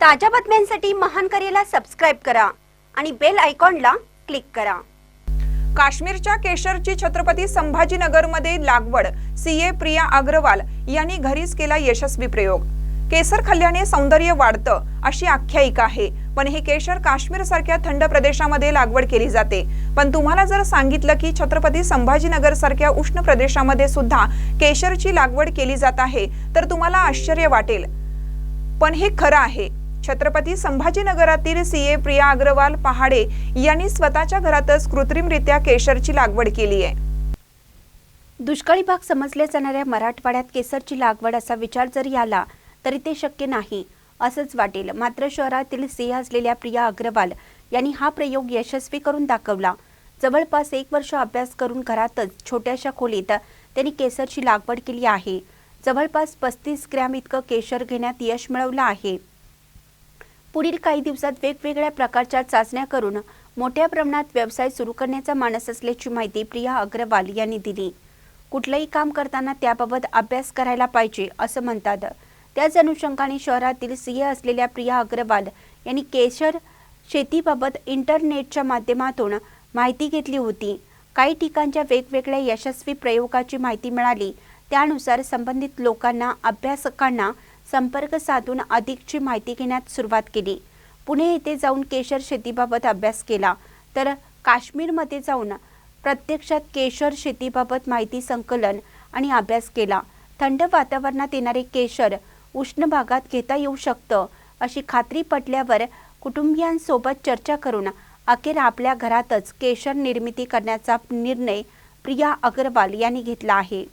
ताज्या बातम्यांसाठी महान करेला सबस्क्राईब करा आणि बेल आयकॉनला क्लिक करा. काश्मीरच्या केशरची छत्रपती संभाजीनगरमध्ये लागवड. सीए प्रिया अग्रवाल यांनी घरीच केला यशस्वी प्रयोग. केसर खाल्ल्याने सौंदर्य वाढतं अशी आख्यायिका आहे. पण हे केशर काश्मीर सारख्या थंड प्रदेशामध्ये लागवड केली जाते. पण तुम्हाला जर सांगितलं की छत्रपती संभाजीनगर सारख्या उष्ण प्रदेशामध्ये सुद्धा केशरची लागवड केली जात आहे तर तुम्हाला आश्चर्य वाटेल. पण हे खरं आहे. छत्रपती संभाजीनगरातील सीए प्रिया अग्रवाल पहाडे यांनी स्वतःच्या घरातच कृत्रिमरित्या केशरची लागवड केली आहे. दुष्काळी भाग समजल्या जाणाऱ्या मराठवाड्यात केसरची लागवड असा विचार जरी आला तरी ते शक्य नाही असंच वाटेल. मात्र शहरातील सिंह असलेल्या प्रिया अग्रवाल यांनी हा प्रयोग यशस्वी करून दाखवला. जवळपास एक वर्ष अभ्यास करून घरातच छोट्याशा खोलीत त्यांनी केसरची लागवड केली आहे. जवळपास पस्तीस ग्रॅम इतकं केशर घेण्यात यश मिळवलं आहे. पुढील काही दिवसात वेगवेगळ्या प्रकारच्या चाचण्या करून मोठ्या प्रमाणात व्यवसाय सुरू करण्याचा मानस असल्याची माहिती प्रिया अग्रवाल यांनी दिली. कुठलंही काम करताना त्याबाबत अभ्यास करायला पाहिजे असं म्हणतात. त्याच अनुषंगाने शहरातील सीए असलेल्या प्रिया अग्रवाल यांनी केशर शेतीबाबत इंटरनेटच्या माध्यमातून माहिती घेतली होती. काही ठिकाणच्या वेगवेगळ्या यशस्वी प्रयोगाची माहिती मिळाली. त्यानुसार संबंधित लोकांना अभ्यासकांना संपर्क साधून अधिकची माहिती घेण्यात सुरुवात केली. पुणे येथे जाऊन केशर शेतीबाबत अभ्यास केला. तर काश्मीरमध्ये जाऊन प्रत्यक्षात केशर शेतीबाबत माहिती संकलन आणि अभ्यास केला. थंड वातावरणात येणारे केशर उष्ण भागात घेता येऊ शकतं अशी खात्री पटल्यावर कुटुंबियांसोबत चर्चा करून अखेर आपल्या घरातच केशर निर्मिती करण्याचा निर्णय प्रिया अग्रवाल यांनी घेतला आहे.